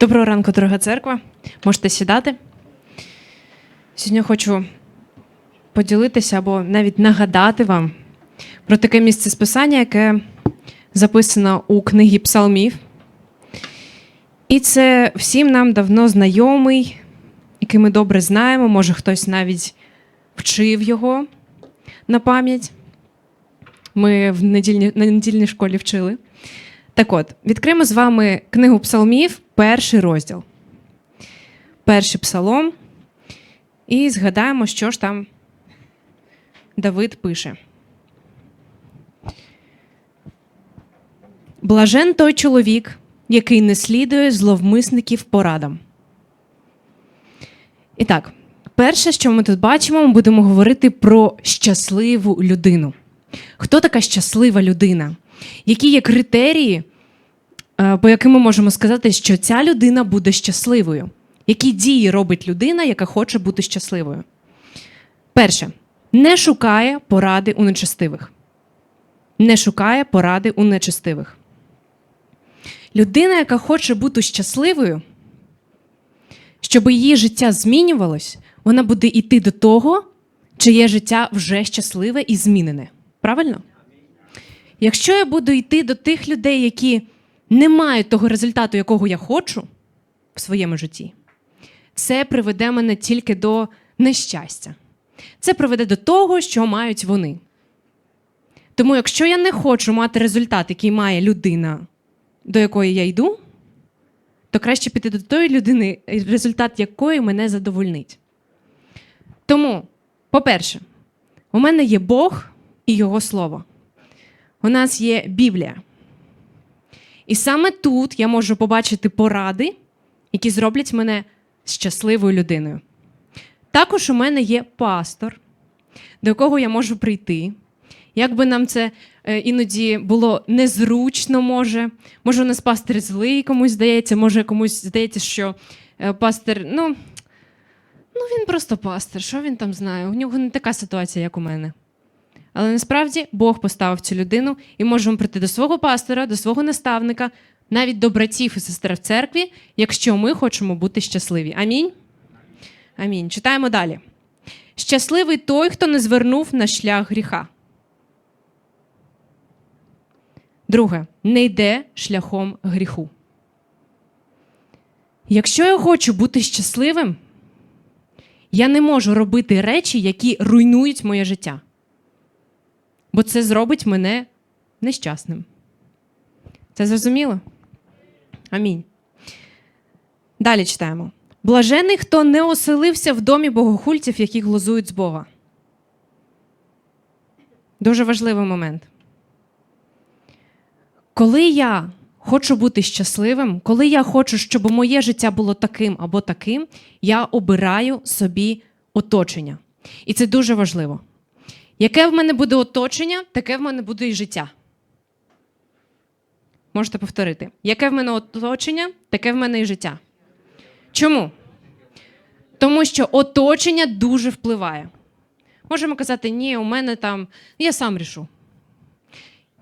Доброго ранку, дорога церква. Можете сідати. Сьогодні хочу поділитися або навіть нагадати вам про таке місце списання, яке записано у книгі Псалмів. І це всім нам давно знайомий, який ми добре знаємо. Може, хтось навіть вчив його на пам'ять. Ми в недільні, на недільній школі вчили. Так от, відкриємо з вами книгу Псалмів, перший розділ. Перший псалом. І згадаємо, що ж там Давид пише. Блажен той чоловік, який не слідує зловмисників порадам. І так, перше, що ми тут бачимо, ми будемо говорити про щасливу людину. Хто така щаслива людина? Які є критерії, по яким ми можемо сказати, що ця людина буде щасливою? Які дії робить людина, яка хоче бути щасливою? Перше, не шукає поради у нечестивих. Не шукає поради у нечестивих. Людина, яка хоче бути щасливою, щоб її життя змінювалось, вона буде йти до того, чиє життя вже щасливе і змінене. Правильно? Якщо я буду йти до тих людей, які не мають того результату, якого я хочу в своєму житті, це приведе мене тільки до нещастя. Це приведе до того, що мають вони. Тому, якщо я не хочу мати результат, який має людина, до якої я йду, то краще піти до тої людини, результат якої мене задовольнить. Тому, по-перше, у мене є Бог і Його Слово. У нас є Біблія. І саме тут я можу побачити поради, які зроблять мене щасливою людиною. Також у мене є пастор, до якого я можу прийти. Як би нам це е, іноді було незручно, може. Може, у нас пастир злий комусь здається, може комусь здається, що е, пастир, ну, ну він просто пастир, що він там знає? У нього не така ситуація, як у мене. Але насправді Бог поставив цю людину і можемо прийти до свого пастора, до свого наставника, навіть до братів і сестер в церкві, якщо ми хочемо бути щасливі. Амінь. Амінь. Читаємо далі. Щасливий той, хто не звернув на шлях гріха. Друге, не йде шляхом гріху. Якщо я хочу бути щасливим, я не можу робити речі, які руйнують моє життя. Бо це зробить мене нещасним. Це зрозуміло? Амінь. Далі читаємо. Блажений, хто не оселився в домі богохульців, які глузують з Бога. Дуже важливий момент. Коли я хочу бути щасливим, коли я хочу, щоб моє життя було таким або таким, я обираю собі оточення. І це дуже важливо. Яке в мене буде оточення, таке в мене буде і життя. Можете повторити. Яке в мене оточення, таке в мене і життя. Чому? Тому що оточення дуже впливає. Можемо казати, ні, у мене там, я сам рішу.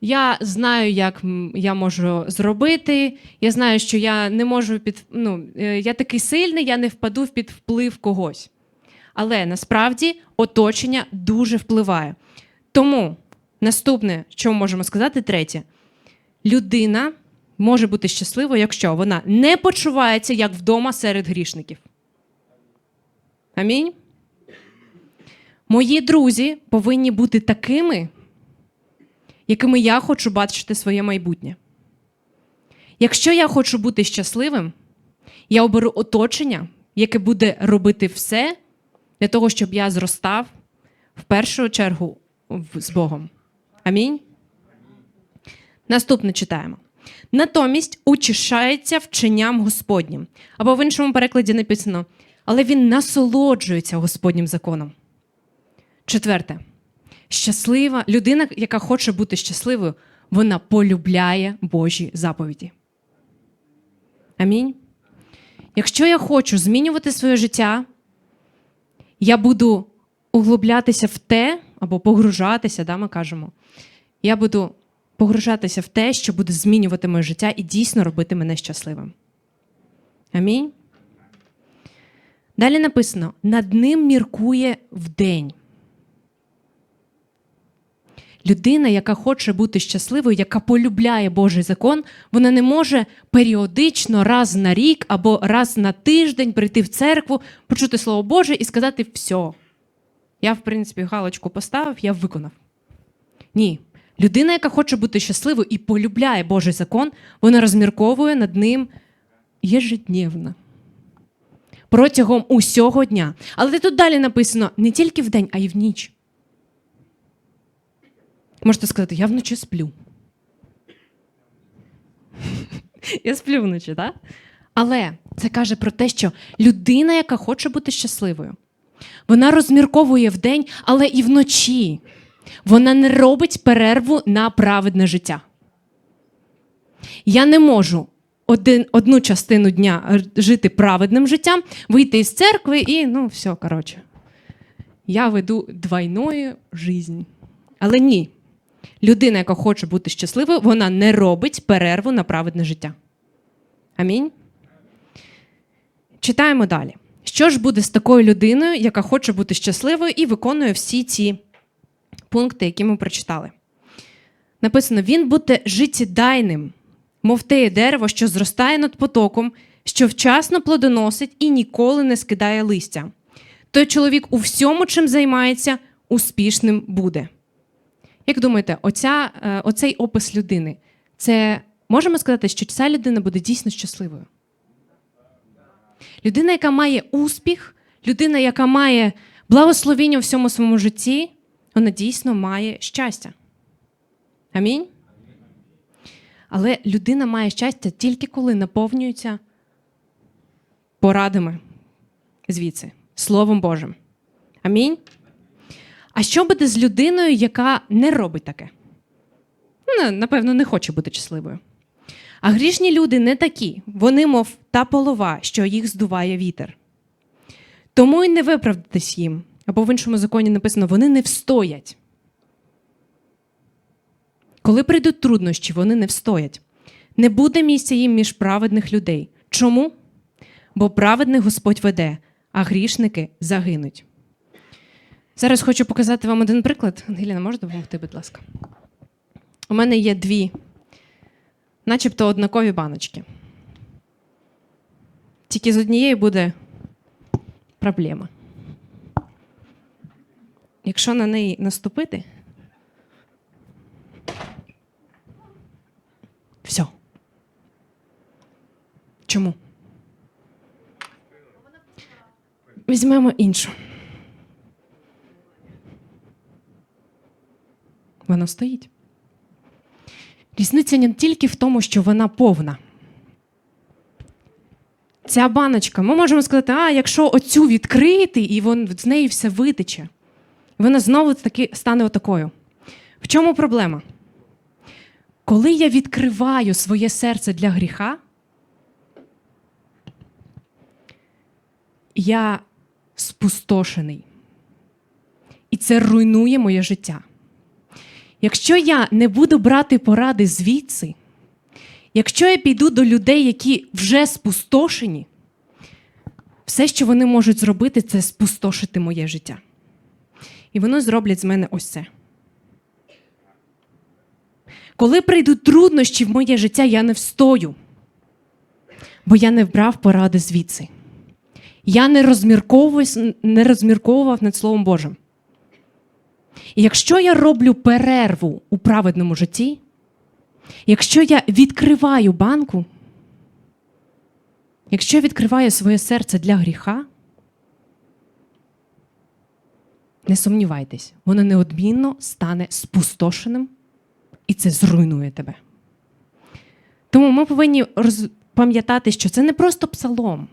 Я знаю, як я можу зробити. Я знаю, що я не можу під. Ну, е, я такий сильний, я не впаду під вплив когось. Але насправді оточення дуже впливає. Тому наступне, що ми можемо сказати, третє, людина може бути щасливою, якщо вона не почувається як вдома серед грішників. Амінь. Мої друзі повинні бути такими, якими я хочу бачити своє майбутнє. Якщо я хочу бути щасливим, я оберу оточення, яке буде робити все для того, щоб я зростав в першу чергу з Богом. Амінь. Наступне читаємо. Натомість утішається вченням Господнім. Або в іншому перекладі написано, але він насолоджується Господнім законом. Четверте. Щаслива людина, яка хоче бути щасливою, вона полюбляє Божі заповіді. Амінь. Якщо я хочу змінювати своє життя, я буду углублятися в те, або погружатися, да, ми кажемо. Я буду погружатися в те, що буде змінювати моє життя і дійсно робити мене щасливим. Амінь. Далі написано: над ним міркує вдень. Людина, яка хоче бути щасливою, яка полюбляє Божий закон, вона не може періодично раз на рік або раз на тиждень прийти в церкву, почути Слово Боже і сказати все. Я, в принципі, галочку поставив, я виконав. Ні. Людина, яка хоче бути щасливою і полюбляє Божий закон, вона розмірковує над ним єжедневно. Протягом усього дня. Але тут далі написано не тільки вдень, а й в ніч. Можете сказати, я вночі сплю. Я сплю вночі, так? Але це каже про те, що людина, яка хоче бути щасливою, вона розмірковує вдень, але і вночі. Вона не робить перерву на праведне життя. Я не можу один, одну частину дня жити праведним життям, вийти із церкви і ну, все, коротше. Я веду двойною жизнь. Але ні. Людина, яка хоче бути щасливою, вона не робить перерву на праведне життя. Амінь. Читаємо далі. Що ж буде з такою людиною, яка хоче бути щасливою і виконує всі ці пункти, які ми прочитали? Написано: він буде життєдайним, мов те дерево, що зростає над потоком, що вчасно плодоносить і ніколи не скидає листя. Той чоловік у всьому, чим займається, успішним буде. Як думаєте, оця, е, оцей опис людини, це можемо сказати, що ця людина буде дійсно щасливою? Людина, яка має успіх, людина, яка має благословіння у всьому своєму житті, вона дійсно має щастя. Амінь. Але людина має щастя тільки коли наповнюється порадами звідси, Словом Божим. Амінь. А що буде з людиною, яка не робить таке? Ну, напевно, не хоче бути щасливою. А грішні люди не такі, вони, мов та полова, що їх здуває вітер. Тому й не виправдатись їм. Або в іншому законі написано, вони не встоять. Коли прийдуть труднощі, вони не встоять. Не буде місця їм між праведних людей. Чому? Бо праведний Господь веде, а грішники загинуть. Зараз хочу показати вам один приклад. Ангеліна, можеш допомогти, будь ласка? У мене є дві, начебто однакові баночки. Тільки з однієї буде проблема. Якщо на неї наступити, все. Чому? Візьмемо іншу. Вона стоїть. Різниця не тільки в тому, що вона повна. Ця баночка, ми можемо сказати, а якщо оцю відкрити, і вон, з неї все витече, вона знову таки стане отакою. В чому проблема? Коли я відкриваю своє серце для гріха, я спустошений. І це руйнує моє життя. Якщо я не буду брати поради звідси, якщо я піду до людей, які вже спустошені, все, що вони можуть зробити, це спустошити моє життя. І вони зроблять з мене ось це. Коли прийдуть труднощі в моє життя, я не встою, бо я не вбрав поради звідси. Я не розмірковував, над Словом Божим. І якщо я роблю перерву у праведному житті, якщо я відкриваю банку, якщо я відкриваю своє серце для гріха, не сумнівайтесь, воно неодмінно стане спустошеним, і це зруйнує тебе. Тому ми повинні пам'ятати, що це не просто псалом,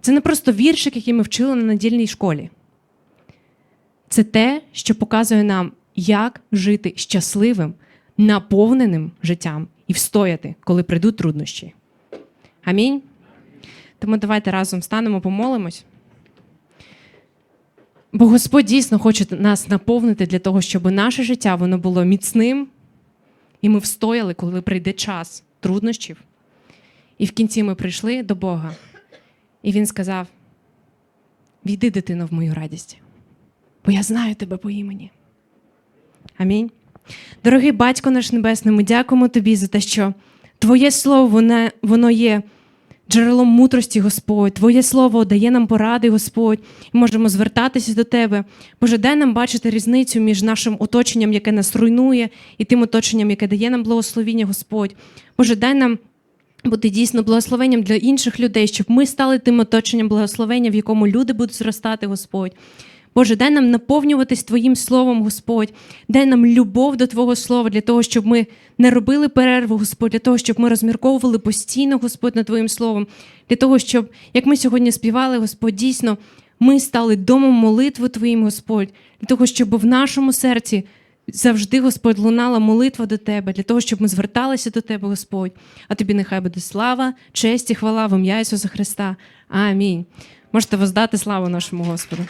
це не просто віршик, який ми вчили на недільній школі. Це те, що показує нам, як жити щасливим, наповненим життям і встояти, коли прийдуть труднощі. Амінь. Тому давайте разом станемо, помолимось. Бо Господь дійсно хоче нас наповнити для того, щоб наше життя воно було міцним, і ми встояли, коли прийде час труднощів. І в кінці ми прийшли до Бога І він сказав: Війди, дитино, в мою радість, бо я знаю тебе по імені. Амінь. Дорогий батько наш небесний, ми дякуємо тобі за те, що Твоє слово воно, воно є джерелом мудрості, Господь. Твоє слово дає нам поради, Господь, і можемо звертатися до Тебе. Боже, дай нам бачити різницю між нашим оточенням, яке нас руйнує, і тим оточенням, яке дає нам благословіння, Господь. Боже, дай нам бути дійсно благословенням для інших людей, щоб ми стали тим оточенням благословення, в якому люди будуть зростати, Господь. Боже, дай нам наповнюватись Твоїм словом, Господь. Дай нам любов до Твого Слова для того, щоб ми не робили перерву, Господь, для того, щоб ми розмірковували постійно, Господь, над Твоїм словом, для того, щоб, як ми сьогодні співали, Господь, дійсно, ми стали домом молитви Твоїм, Господь, для того, щоб в нашому серці завжди, Господь, лунала молитва до Тебе, для того, щоб ми зверталися до Тебе, Господь. А тобі нехай буде слава, честь і хвала в ім'я Ісуса Христа. Амінь. Можете воздати славу нашому Господу.